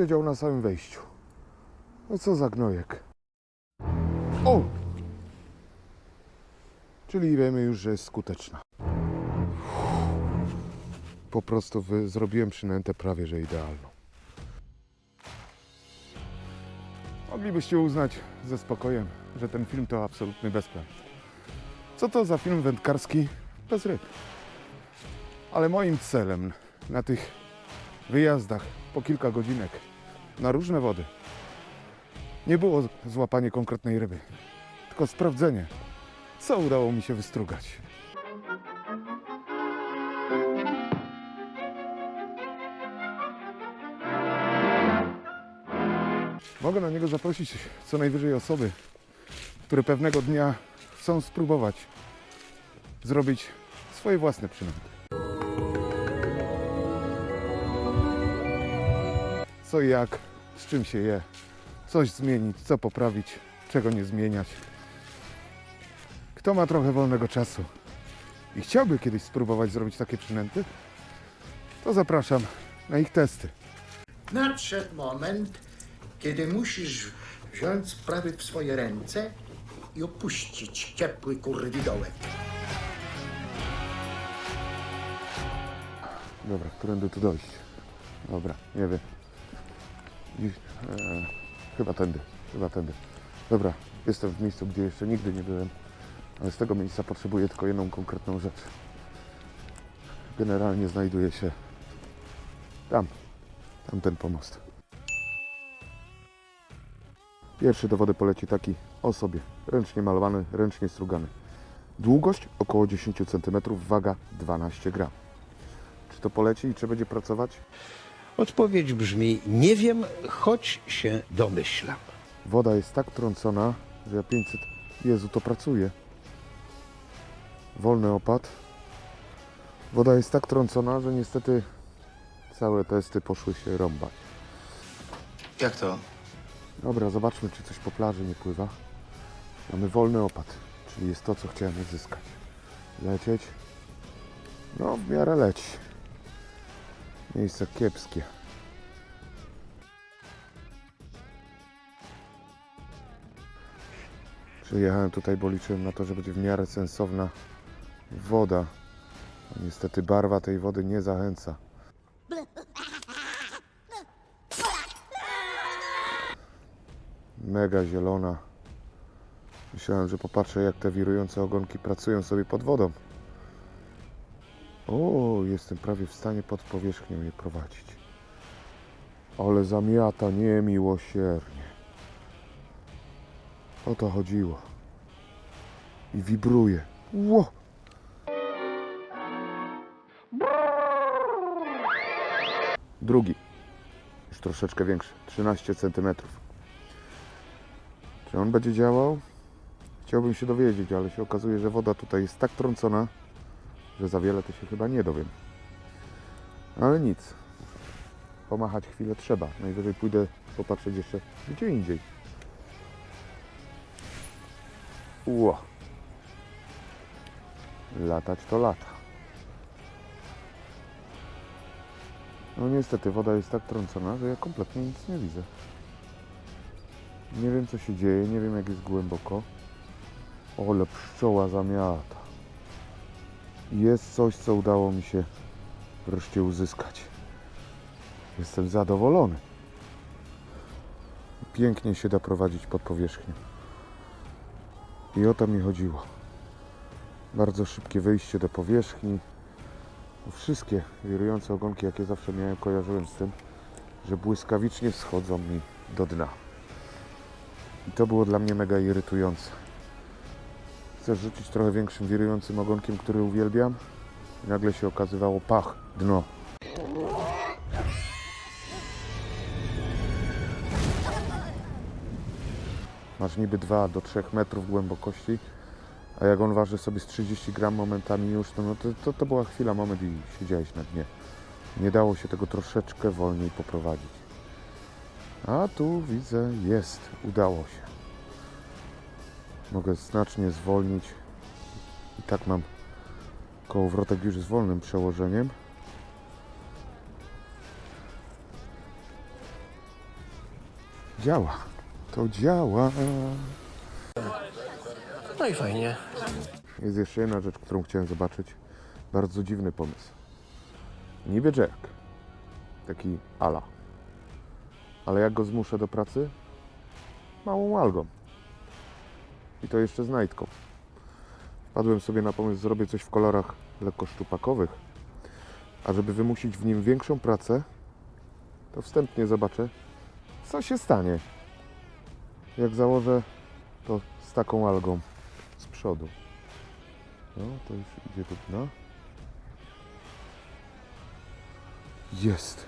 siedział na samym wejściu. No co za gnojek. O! Czyli wiemy już, że jest skuteczna. Po prostu zrobiłem przynętę prawie że idealną. Moglibyście uznać ze spokojem, że ten film to absolutny bezplan. Co to za film wędkarski bez ryb? Ale moim celem na tych wyjazdach po kilka godzinek na różne wody nie było złapanie konkretnej ryby, tylko sprawdzenie, co udało mi się wystrugać. Mogę na niego zaprosić co najwyżej osoby, które pewnego dnia chcą spróbować zrobić swoje własne przynęty. Co i jak, z czym się je, coś zmienić, co poprawić, czego nie zmieniać. Kto ma trochę wolnego czasu i chciałby kiedyś spróbować zrobić takie przynęty, to zapraszam na ich testy. Nadszedł moment, kiedy musisz wziąć sprawy w swoje ręce i opuścić ciepły kurwidołek. Dobra, którędy tu dojść? Dobra, nie wiem. I, e, chyba tędy, chyba tędy. Dobra, jestem w miejscu, gdzie jeszcze nigdy nie byłem, ale z tego miejsca potrzebuję tylko jedną konkretną rzecz. Generalnie znajduje się tam, tamten pomost. Pierwszy do wody poleci taki o sobie, ręcznie malowany, ręcznie strugany. Długość około 10 cm, waga 12 gram. Czy to poleci i czy będzie pracować? Odpowiedź brzmi: Nie wiem, choć się domyślam. Woda jest tak trącona, że ja 500... Jezu, to pracuje. Wolny opad. Woda jest tak trącona, że niestety całe testy poszły się rąbać. Jak to? Dobra, zobaczmy, czy coś po plaży nie pływa. Mamy wolny opad, czyli jest to, co chciałem uzyskać. Lecieć? No, w miarę leci. Miejsce kiepskie. Przyjechałem tutaj, bo liczyłem na to, że będzie w miarę sensowna woda. A Niestety barwa tej wody nie zachęca. Mega zielona. Myślałem, że popatrzę, jak te wirujące ogonki pracują sobie pod wodą. O, jestem prawie w stanie pod powierzchnią je prowadzić. Ale zamiata niemiłosiernie. O to chodziło. I wibruje. Ło! Drugi. Już troszeczkę większy. 13 cm. Czy on będzie działał? Chciałbym się dowiedzieć, ale się okazuje, że woda tutaj jest tak trącona, że za wiele to się chyba nie dowiem. Ale nic. Pomachać chwilę trzeba. Najwyżej pójdę popatrzeć jeszcze gdzie indziej. Ło. Latać to lata. No niestety woda jest tak trącona, że ja kompletnie nic nie widzę. Nie wiem co się dzieje, nie wiem jak jest głęboko. Ole pszczoła zamiata. Jest coś, co udało mi się wreszcie uzyskać. Jestem zadowolony. Pięknie się da prowadzić pod powierzchnią. I o to mi chodziło. Bardzo szybkie wyjście do powierzchni. Wszystkie wirujące ogonki, jakie zawsze miałem, kojarzyłem z tym, że błyskawicznie wschodzą mi do dna. I to było dla mnie mega irytujące. Rzucić trochę większym wirującym ogonkiem, który uwielbiam. I nagle się okazywało pach, dno. Masz niby 2 do 3 metrów głębokości, a jak on waży sobie z 30 gram momentami już, to, no to, to, to była chwila, moment i siedziałeś na dnie. Nie dało się tego troszeczkę wolniej poprowadzić. A tu widzę, jest, udało się. Mogę znacznie zwolnić. I tak mam kołowrotek już z wolnym przełożeniem. Działa. To działa. No i fajnie. Jest jeszcze jedna rzecz, którą chciałem zobaczyć. Bardzo dziwny pomysł. Niby Jack. Taki ala. Ale jak go zmuszę do pracy? Małą algą. I to jeszcze z najtką. Wpadłem sobie na pomysł, zrobię coś w kolorach lekko szczupakowych. A żeby wymusić w nim większą pracę, to wstępnie zobaczę, co się stanie. Jak założę to z taką algą z przodu. No, to już idzie do dna. Jest.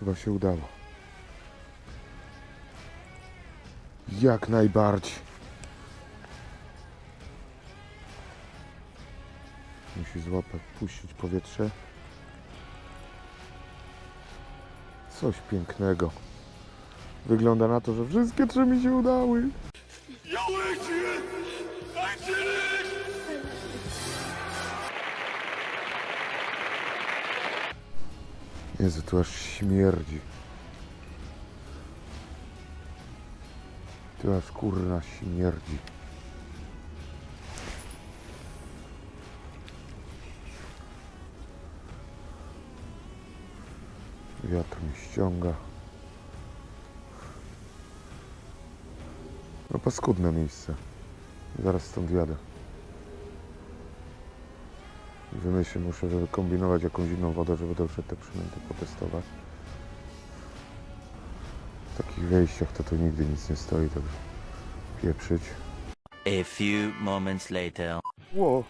Chyba się udało. Jak najbardziej. Musi złapać, puścić powietrze. Coś pięknego. Wygląda na to, że wszystkie trzy mi się udały. Jezu, tu aż śmierdzi. Aż kurna śmierdzi. Wiatr mi ściąga. No paskudne miejsce. Zaraz stąd jadę. Wymyślę, muszę wykombinować jakąś inną wodę, żeby dobrze te przynęty potestować. W takich wejściach to tu nigdy nic nie stoi, także pieprzyć. A few moments later. Ło!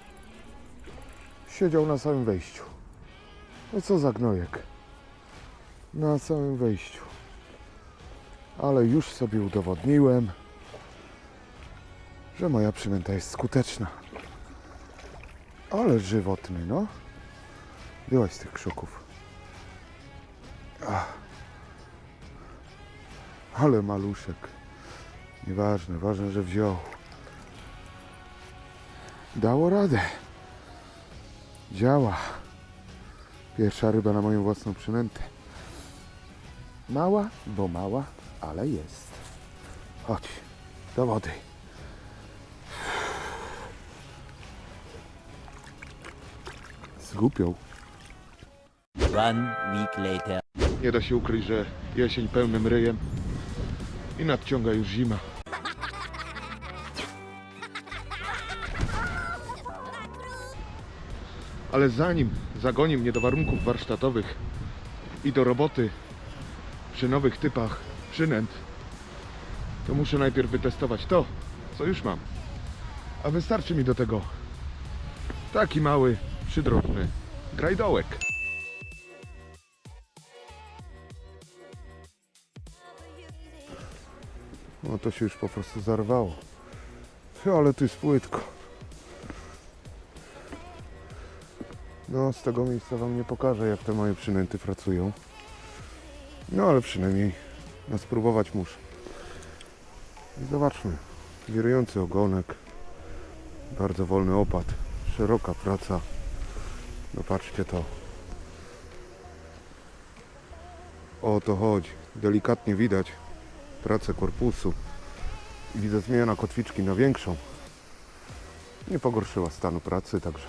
Siedział na samym wejściu. No co za gnojek. Na samym wejściu. Ale już sobie udowodniłem, że moja przynęta jest skuteczna. Ale żywotny, no. Byłaś z tych krzoków. Ach. Ale maluszek. Nieważne, ważne, że wziął. Dało radę. Działa. Pierwsza ryba na moją własną przynętę. Mała, bo mała, ale jest. Chodź, do wody. Zgupią. One week later. Nie da się ukryć, że jesień pełnym ryjem i nadciąga już zima. Ale zanim zagoni mnie do warunków warsztatowych i do roboty przy nowych typach przynęt, to muszę najpierw wytestować to, co już mam. A wystarczy mi do tego taki mały, przydrożny grajdołek. No to się już po prostu zarwało. Ale tu jest płytko. No z tego miejsca wam nie pokażę jak te moje przynęty pracują. No ale przynajmniej no, spróbować muszę. I zobaczmy. Wirujący ogonek. Bardzo wolny opad. Szeroka praca. No patrzcie to. O to chodzi. Delikatnie widać pracę korpusu i widzę zmiana kotwiczki na większą. Nie pogorszyła stanu pracy, także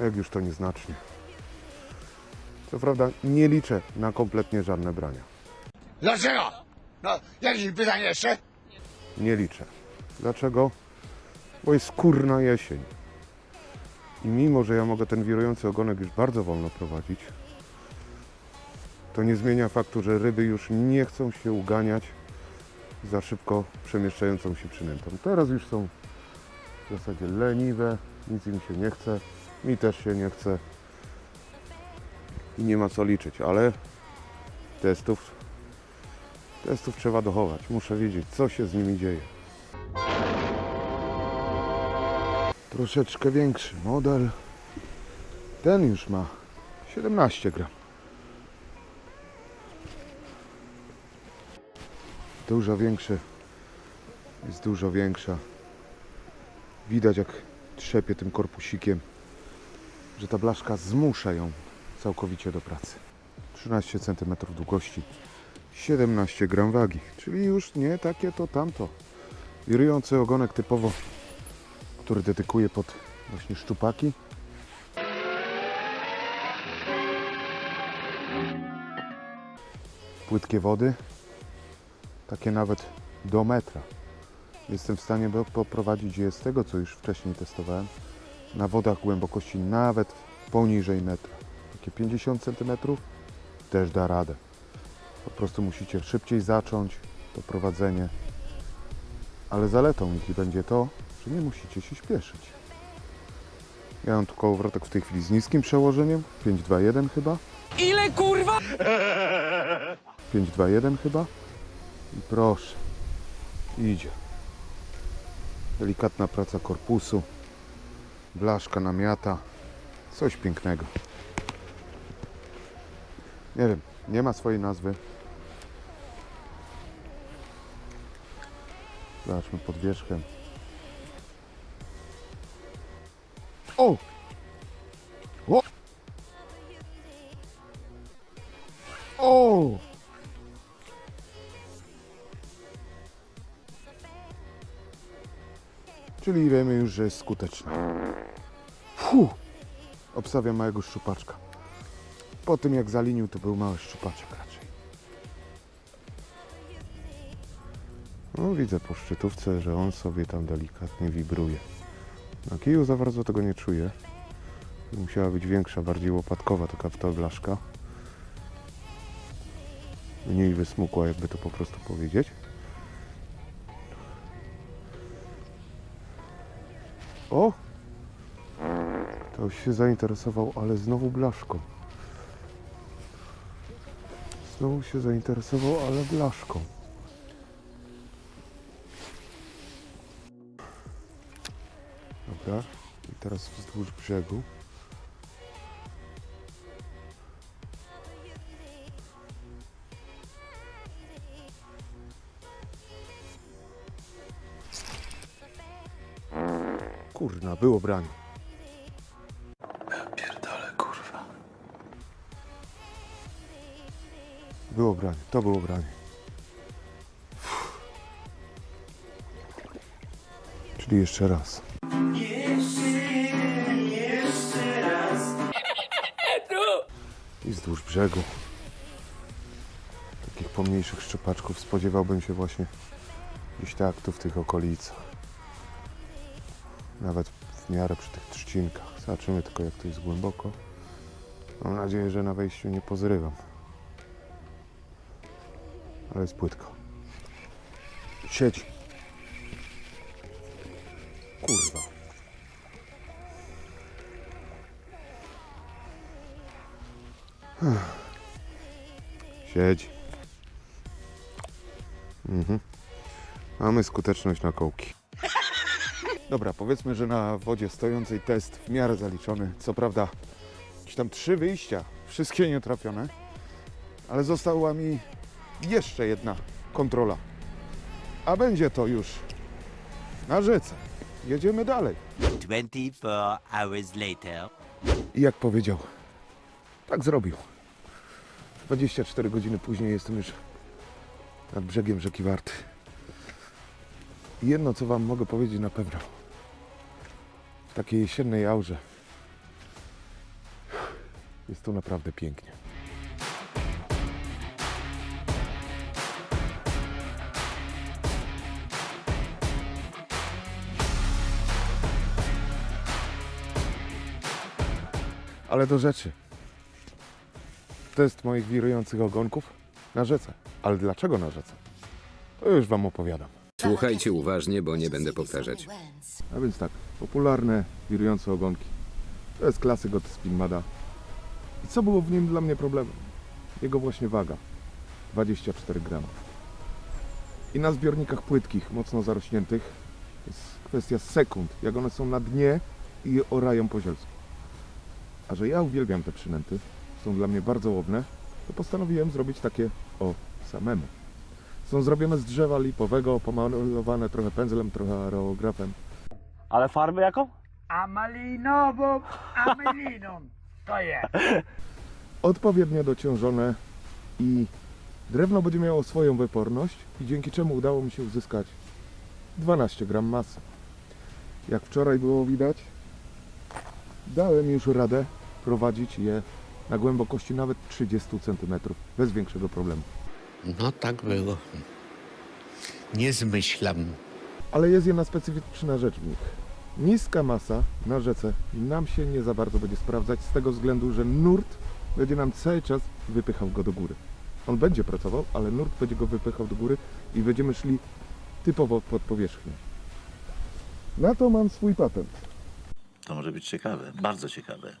jak już to nieznacznie. Co prawda nie liczę na kompletnie żadne brania. Dlaczego? No, jakieś pytanie jeszcze? Nie liczę. Dlaczego? Bo jest kurna jesień. I mimo, że ja mogę ten wirujący ogonek już bardzo wolno prowadzić, to nie zmienia faktu, że ryby już nie chcą się uganiać za szybko przemieszczającą się przynętą. Teraz już są w zasadzie leniwe, nic im się nie chce, mi też się nie chce i nie ma co liczyć, ale testów, testów trzeba dochować. Muszę wiedzieć, co się z nimi dzieje. Troszeczkę większy model. Ten już ma 17 gram. Dużo większy. Jest dużo większa. Widać jak trzepie tym korpusikiem, że ta blaszka zmusza ją całkowicie do pracy. 13 cm długości, 17 gram wagi, czyli już nie takie to tamto. Wirujący ogonek typowo, który dedykuję pod właśnie szczupaki. Płytkie wody, takie nawet do metra. Jestem w stanie poprowadzić je z tego, co już wcześniej testowałem, na wodach głębokości nawet poniżej metra. Takie 50 cm też da radę. Po prostu musicie szybciej zacząć to prowadzenie. Ale zaletą ich będzie to, że nie musicie się śpieszyć. Ja mam tu kołowrotek w tej chwili z niskim przełożeniem, 521 chyba. Ile kurwa? 521 chyba. I proszę, idzie. Delikatna praca korpusu, blaszka namiata, coś pięknego. Nie wiem, nie ma swojej nazwy. Zobaczmy pod wierzchem. O! Że jest skuteczny. Fuh! Obstawiam małego szczupaczka. Po tym jak zalinił, to był mały szczupaczek raczej. No widzę po szczytówce, że on sobie tam delikatnie wibruje. Na kiju za bardzo tego nie czuję. Musiała być większa, bardziej łopatkowa taka w blaszka. Mniej wysmukła, jakby to po prostu powiedzieć. O! To się zainteresował, ale znowu blaszką. Znowu się zainteresował, ale blaszką. Dobra, i teraz wzdłuż brzegu. Kurna, było branie. Pierdolę, kurwa. Było branie, to było branie. Czyli jeszcze raz. I wzdłuż brzegu. Takich pomniejszych szczepaczków spodziewałbym się właśnie gdzieś tak tu w tych okolicach. Nawet miarę przy tych trzcinkach. Zobaczymy tylko jak to jest głęboko. Mam nadzieję, że na wejściu nie pozrywam. Ale jest płytko. Siedź. Kurwa. Siedź. Mhm. Mamy skuteczność na kołki. Dobra, powiedzmy, że na wodzie stojącej test w miarę zaliczony. Co prawda, jakieś tam trzy wyjścia, wszystkie nietrafione, ale została mi jeszcze jedna kontrola. A będzie to już na rzece. Jedziemy dalej. 24 hours later. I jak powiedział, tak zrobił. 24 godziny później jestem już nad brzegiem rzeki Warty. I jedno, co Wam mogę powiedzieć na pewno. Takiej jesiennej aurze jest tu naprawdę pięknie. Ale do rzeczy. Test moich wirujących ogonków na rzece. Ale dlaczego na rzece? To już Wam opowiadam. Słuchajcie uważnie, bo nie będę powtarzać. A więc tak, popularne wirujące ogonki. To jest klasyk od Spinmada. I co było w nim dla mnie problemem? Jego właśnie waga. 24 gramów. I na zbiornikach płytkich, mocno zarośniętych, jest kwestia sekund, jak one są na dnie i orają po zielsku. A że ja uwielbiam te przynęty, są dla mnie bardzo łowne, to postanowiłem zrobić takie o samemu. Są zrobione z drzewa lipowego, pomalowane trochę pędzlem, trochę aerografem. Ale farbę jaką? A malinową, a meliną. To jest. odpowiednio dociążone i Drewno będzie miało swoją wyporność i dzięki czemu udało mi się uzyskać 12 gram masy. Jak wczoraj było widać, dałem już radę prowadzić je na głębokości nawet 30 cm bez większego problemu. No tak było. Nie zmyślam. Ale jest jedna specyficzna rzecz w nich. Niska masa na rzece nam się nie za bardzo będzie sprawdzać z tego względu, że nurt będzie nam cały czas wypychał go do góry. On będzie pracował, ale nurt będzie go wypychał do góry i będziemy szli typowo pod powierzchnię. Na to mam swój patent. To może być ciekawe, bardzo ciekawe.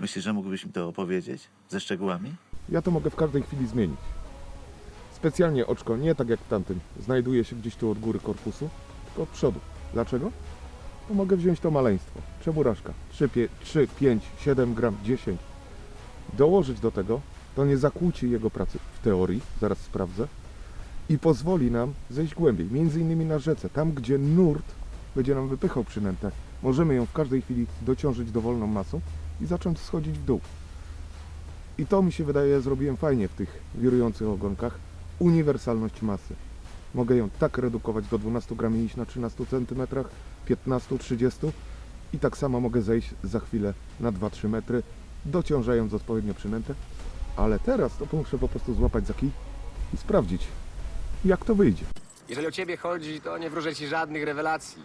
Myślisz, że mógłbyś mi to opowiedzieć ze szczegółami? Ja to mogę w każdej chwili zmienić. Specjalnie oczko, nie tak jak w tamtym, znajduje się gdzieś tu od góry korpusu, tylko od przodu. Dlaczego? Bo mogę wziąć to maleństwo. Przeburaszka. 3, 3, 5, 7 gram, 10. Dołożyć do tego, to nie zakłóci jego pracy w teorii, zaraz sprawdzę, i pozwoli nam zejść głębiej. Między innymi na rzece, tam gdzie nurt będzie nam wypychał przynętę, możemy ją w każdej chwili dociążyć dowolną masą i zacząć schodzić w dół. I to mi się wydaje, zrobiłem fajnie w tych wirujących ogonkach. Uniwersalność masy. Mogę ją tak redukować do 12 gram i iść na 13 cm, 15, 30 i tak samo mogę zejść za chwilę na 2-3 metry, dociążając odpowiednio przynętę. Ale teraz to muszę po prostu złapać za kij i sprawdzić, jak to wyjdzie. Jeżeli o ciebie chodzi, to nie wróżę ci żadnych rewelacji.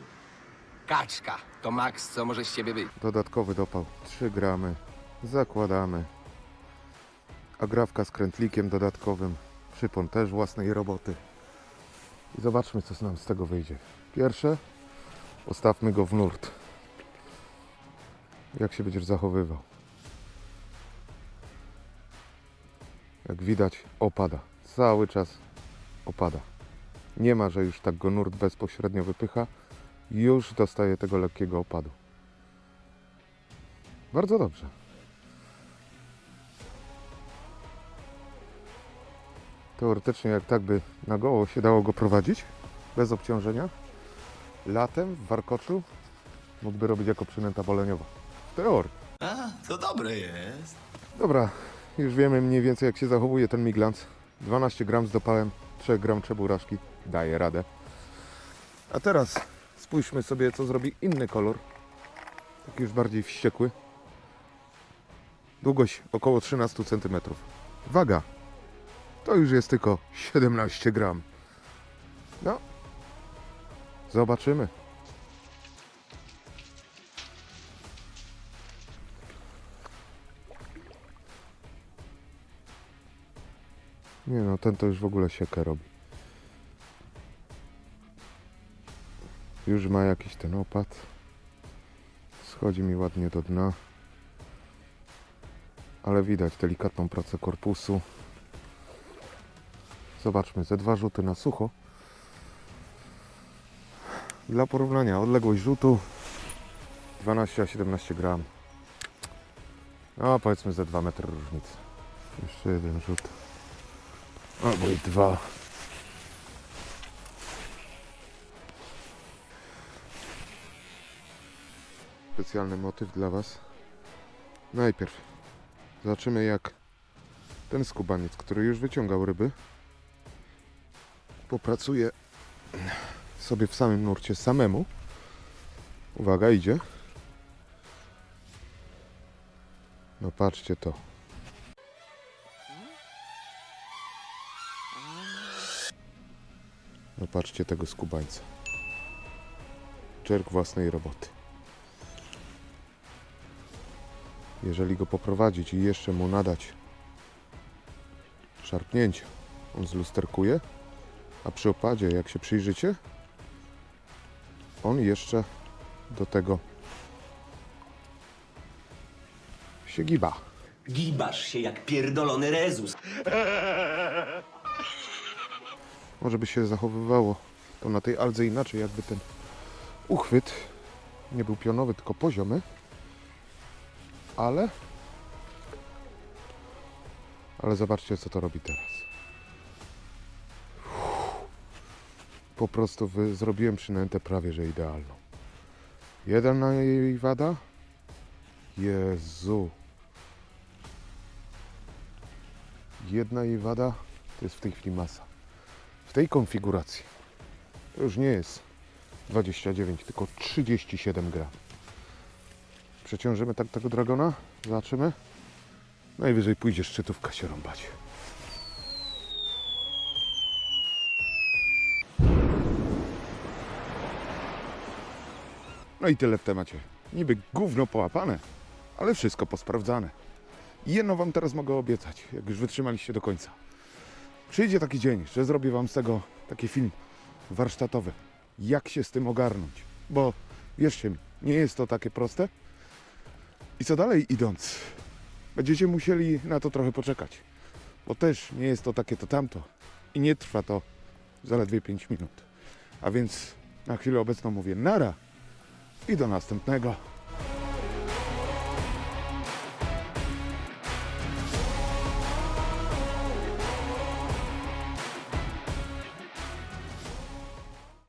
Kaczka to maks, co może z ciebie być. Dodatkowy dopał 3 gramy. Zakładamy. Agrawka z krętlikiem dodatkowym. Przypon też własnej roboty. I zobaczmy, co nam z tego wyjdzie. Pierwsze, postawmy go w nurt. Jak się będziesz zachowywał? Jak widać, opada. Cały czas opada. Nie ma, że już tak go nurt bezpośrednio wypycha. Już dostaje tego lekkiego opadu. Bardzo dobrze. Teoretycznie, jak tak by na goło się dało go prowadzić, bez obciążenia, latem w warkoczu mógłby robić jako przynęta boleniowa. W teorii. A, to dobre jest. Dobra, już wiemy mniej więcej jak się zachowuje ten miglans. 12 gram z dopałem, 3 gram czeburaszki. Daje radę. A teraz spójrzmy sobie co zrobi inny kolor. Taki już bardziej wściekły. Długość około 13 cm. Waga. To już jest tylko 17 gram. No. Zobaczymy. Nie no, ten to już w ogóle siekę robi. Już ma jakiś ten opad. Schodzi mi ładnie do dna. Ale widać delikatną pracę korpusu. Zobaczmy, ze dwa rzuty na sucho. Dla porównania, odległość rzutu 12 a 17 gram. No, powiedzmy ze 2 metry różnicy. Jeszcze jeden rzut. Albo i dwa. Specjalny motyw dla Was. Najpierw zobaczymy jak ten skubaniec, który już wyciągał ryby, popracuje sobie w samym nurcie samemu. Uwaga, idzie. No patrzcie to. No patrzcie tego skubańca. Czerk własnej roboty. Jeżeli go poprowadzić i jeszcze mu nadać szarpnięcia, on zlusterkuje, a przy opadzie, jak się przyjrzycie, on jeszcze do tego się giba. Gibasz się jak pierdolony rezus. Może by się zachowywało to na tej aldze inaczej, jakby ten uchwyt nie był pionowy, tylko poziomy. Ale... Ale zobaczcie, co to robi teraz. Uff. Po prostu zrobiłem przynętę prawie, że idealną. Jeden na jej wada. Jezu. Jedna jej wada to jest w tej chwili masa. W tej konfiguracji to już nie jest 29, tylko 37 gram. Przeciążymy tak tego dragona, zobaczymy. Najwyżej pójdzie szczytówka się rąbać. No i tyle w temacie. Niby gówno połapane, ale wszystko posprawdzane. I jedno wam teraz mogę obiecać, jak już wytrzymaliście do końca. Przyjdzie taki dzień, że zrobię wam z tego taki film warsztatowy. Jak się z tym ogarnąć. Bo wierzcie mi, nie jest to takie proste. I co dalej idąc, będziecie musieli na to trochę poczekać. Bo też nie jest to takie to tamto. I nie trwa to zaledwie 5 minut. A więc na chwilę obecną mówię nara i do następnego.